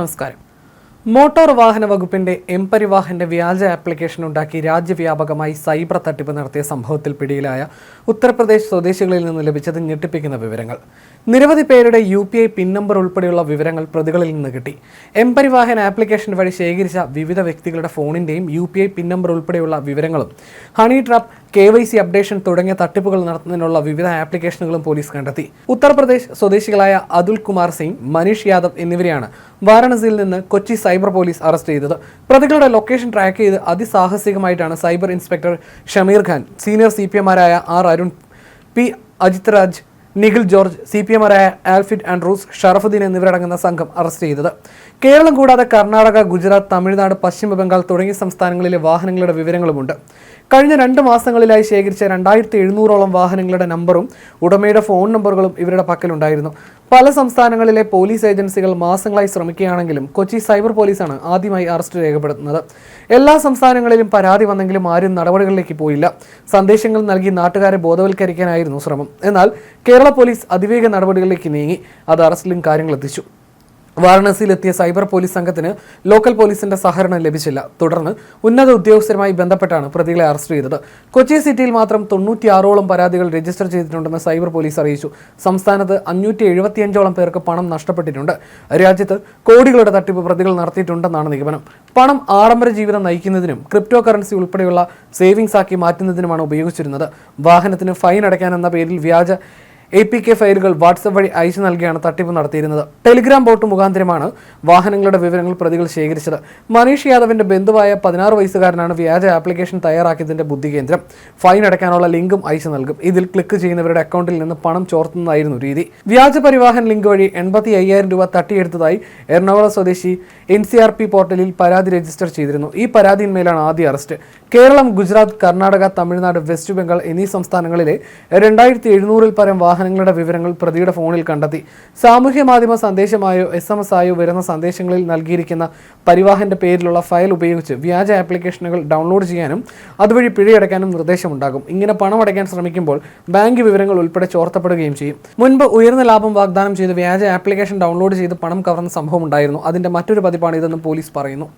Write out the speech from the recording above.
നമസ്കാരം. മോട്ടോർ വാഹന വകുപ്പിന്റെ എം പരിവാഹന്റെ വ്യാജ ആപ്ലിക്കേഷൻ ഉണ്ടാക്കി രാജ്യവ്യാപകമായി സൈബർ തട്ടിപ്പ് നടത്തിയ സംഭവത്തിൽ പിടിയിലായ ഉത്തർപ്രദേശ് സ്വദേശികളിൽ നിന്ന് ലഭിച്ചത് ഞെട്ടിപ്പിക്കുന്ന വിവരങ്ങൾ. നിരവധി പേരുടെ U P I pin number ഉൾപ്പെടെയുള്ള വിവരങ്ങൾ പ്രതികളിൽ നിന്ന് കിട്ടി. എം പരിവാഹൻ ആപ്ലിക്കേഷൻ വഴി ശേഖരിച്ച വിവിധ വ്യക്തികളുടെ ഫോണിന്റെയും U P I pin number ഉൾപ്പെടെയുള്ള വിവരങ്ങളും honey trap K Y C updation തുടങ്ങിയ തട്ടിപ്പുകൾ നടത്തുന്നതിനുള്ള വിവിധ ആപ്ലിക്കേഷനുകളും പോലീസ് കണ്ടെത്തി. ഉത്തർപ്രദേശ് സ്വദേശികളായ അതുൽ കുമാർ സിംഗ് മനീഷ് യാദവ് എന്നിവരെയാണ് വാരാണസിയിൽ നിന്ന് കൊച്ചി സൈബർ പോലീസ് അറസ്റ്റ് ചെയ്തത്. പ്രതികളുടെ ലൊക്കേഷൻ ട്രാക്ക് ചെയ്ത് അതിസാഹസികമായിട്ടാണ് cyber inspector Shameer Khan senior C P എമാരായ R Arun P Ajith Raj Nikhil George C P എമാരായ ആൽഫിഡ് Andrews Sharafuddin എന്നിവരടങ്ങുന്ന സംഘം അറസ്റ്റ് ചെയ്തത്. കേരളം കൂടാതെ കർണാടക ഗുജറാത്ത് തമിഴ്നാട് പശ്ചിമ ബംഗാൾ തുടങ്ങിയ സംസ്ഥാനങ്ങളിലെ വാഹനങ്ങളുടെ വിവരങ്ങളുമുണ്ട്. കഴിഞ്ഞ രണ്ട് മാസങ്ങളിലായി ശേഖരിച്ച രണ്ടായിരത്തി എഴുന്നൂറോളം വാഹനങ്ങളുടെ നമ്പറും ഉടമയുടെ ഫോൺ നമ്പറുകളും ഇവരുടെ പക്കലുണ്ടായിരുന്നു. പല സംസ്ഥാനങ്ങളിലെ പോലീസ് ഏജൻസികൾ മാസങ്ങളായി ശ്രമിക്കുകയാണെങ്കിലും കൊച്ചി സൈബർ പോലീസാണ് ആദ്യമായി അറസ്റ്റ് രേഖപ്പെടുത്തുന്നത്. എല്ലാ സംസ്ഥാനങ്ങളിലും പരാതി വന്നെങ്കിലും ആരും നടപടികളിലേക്ക് പോയില്ല. സന്ദേശങ്ങൾ നൽകി നാട്ടുകാരെ ബോധവൽക്കരിക്കാനായിരുന്നു ശ്രമം. എന്നാൽ കേരള പോലീസ് അതിവേഗ നടപടികളിലേക്ക് നീങ്ങി. അത് അറസ്റ്റിലും കാര്യങ്ങൾ എത്തിച്ചു വാരണാസിയിലെത്തിയ സൈബർ പോലീസ് സംഘത്തിന് ലോക്കൽ പോലീസിന്റെ സഹകരണം ലഭിച്ചില്ല. തുടർന്ന് ഉന്നത ഉദ്യോഗസ്ഥരുമായി ബന്ധപ്പെട്ടാണ് പ്രതികളെ അറസ്റ്റ് ചെയ്തത്. കൊച്ചി സിറ്റിയിൽ മാത്രം തൊണ്ണൂറ്റിയാറോളം പരാതികൾ രജിസ്റ്റർ ചെയ്തിട്ടുണ്ടെന്ന് സൈബർ പോലീസ് അറിയിച്ചു. സംസ്ഥാനത്ത് അഞ്ഞൂറ്റി എഴുപത്തിയഞ്ചോളം പേർക്ക് പണം നഷ്ടപ്പെട്ടിട്ടുണ്ട്. രാജ്യത്ത് കോടികളുടെ തട്ടിപ്പ് പ്രതികൾ നടത്തിയിട്ടുണ്ടെന്നാണ് നിഗമനം. പണം ആഡംബര ജീവിതം നയിക്കുന്നതിനും ക്രിപ്റ്റോ കറൻസി ഉൾപ്പെടെയുള്ള സേവിങ്സ് ആക്കി മാറ്റുന്നതിനുമാണ് ഉപയോഗിച്ചിരുന്നത്. വാഹനത്തിന് ഫൈൻ അടയ്ക്കാനെന്ന പേരിൽ വ്യാജ എ പി കെ ഫയലുകൾ വാട്സപ്പ് വഴി അയച്ചു നൽകിയാണ് തട്ടിപ്പ് നടത്തിയിരുന്നത്. ടെലിഗ്രാം ബോട്ട് മുഖാന്തരമാണ് വാഹനങ്ങളുടെ വിവരങ്ങൾ പ്രതികൾ ശേഖരിച്ചത്. മനീഷ് യാദവിന്റെ ബന്ധുവായ പതിനാറ് വയസ്സുകാരനാണ് വ്യാജ ആപ്ലിക്കേഷൻ തയ്യാറാക്കിയതിന്റെ ബുദ്ധി കേന്ദ്രം ഫൈൻ അടയ്ക്കാനുള്ള ലിങ്കും അയച്ചു നൽകും. ഇതിൽ ക്ലിക്ക് ചെയ്യുന്നവരുടെ അക്കൗണ്ടിൽ നിന്ന് പണം ചോർത്തുന്നതായിരുന്നു രീതി. വ്യാജ പരിവാഹൻ ലിങ്ക് വഴി എൺപത്തി അയ്യായിരം രൂപ തട്ടിയെടുത്തതായി എറണാകുളം സ്വദേശി എൻ സി ആർ പി പോർട്ടലിൽ പരാതി രജിസ്റ്റർ ചെയ്തിരുന്നു. ഈ പരാതിയിന്മേലാണ് ആദ്യ അറസ്റ്റ്. കേരളം ഗുജറാത്ത് കർണാടക തമിഴ്നാട് വെസ്റ്റ് ബംഗാൾ എന്നീ സംസ്ഥാനങ്ങളിലെ രണ്ടായിരത്തി എഴുന്നൂറിൽ പരം വാഹനങ്ങളുടെ വിവരങ്ങൾ പ്രതിയുടെ ഫോണിൽ കണ്ടെത്തി. സാമൂഹ്യ മാധ്യമ സന്ദേശമായോ എസ് എം എസ് ആയോ വരുന്ന സന്ദേശങ്ങളിൽ നൽകിയിരിക്കുന്ന പരിവാഹന്റെ പേരിലുള്ള ഫയൽ ഉപയോഗിച്ച് വ്യാജ ആപ്ലിക്കേഷനുകൾ ഡൗൺലോഡ് ചെയ്യാനും അതുവഴി പിഴയടയ്ക്കാനും നിർദ്ദേശമുണ്ടാകും. ഇങ്ങനെ പണം അടയ്ക്കാൻ ശ്രമിക്കുമ്പോൾ ബാങ്ക് വിവരങ്ങൾ ഉൾപ്പെടെ ചോർത്തപ്പെടുകയും ചെയ്യും. മുൻപ് ഉയർന്ന ലാഭം വാഗ്ദാനം ചെയ്ത് വ്യാജ ആപ്ലിക്കേഷൻ ഡൗൺലോഡ് ചെയ്ത് പണം കവർന്ന സംഭവം ഉണ്ടായിരുന്നു അതിന്റെ മറ്റൊരു പതിപ്പാണ് ഇതെന്ന് പോലീസ് പറയുന്നു.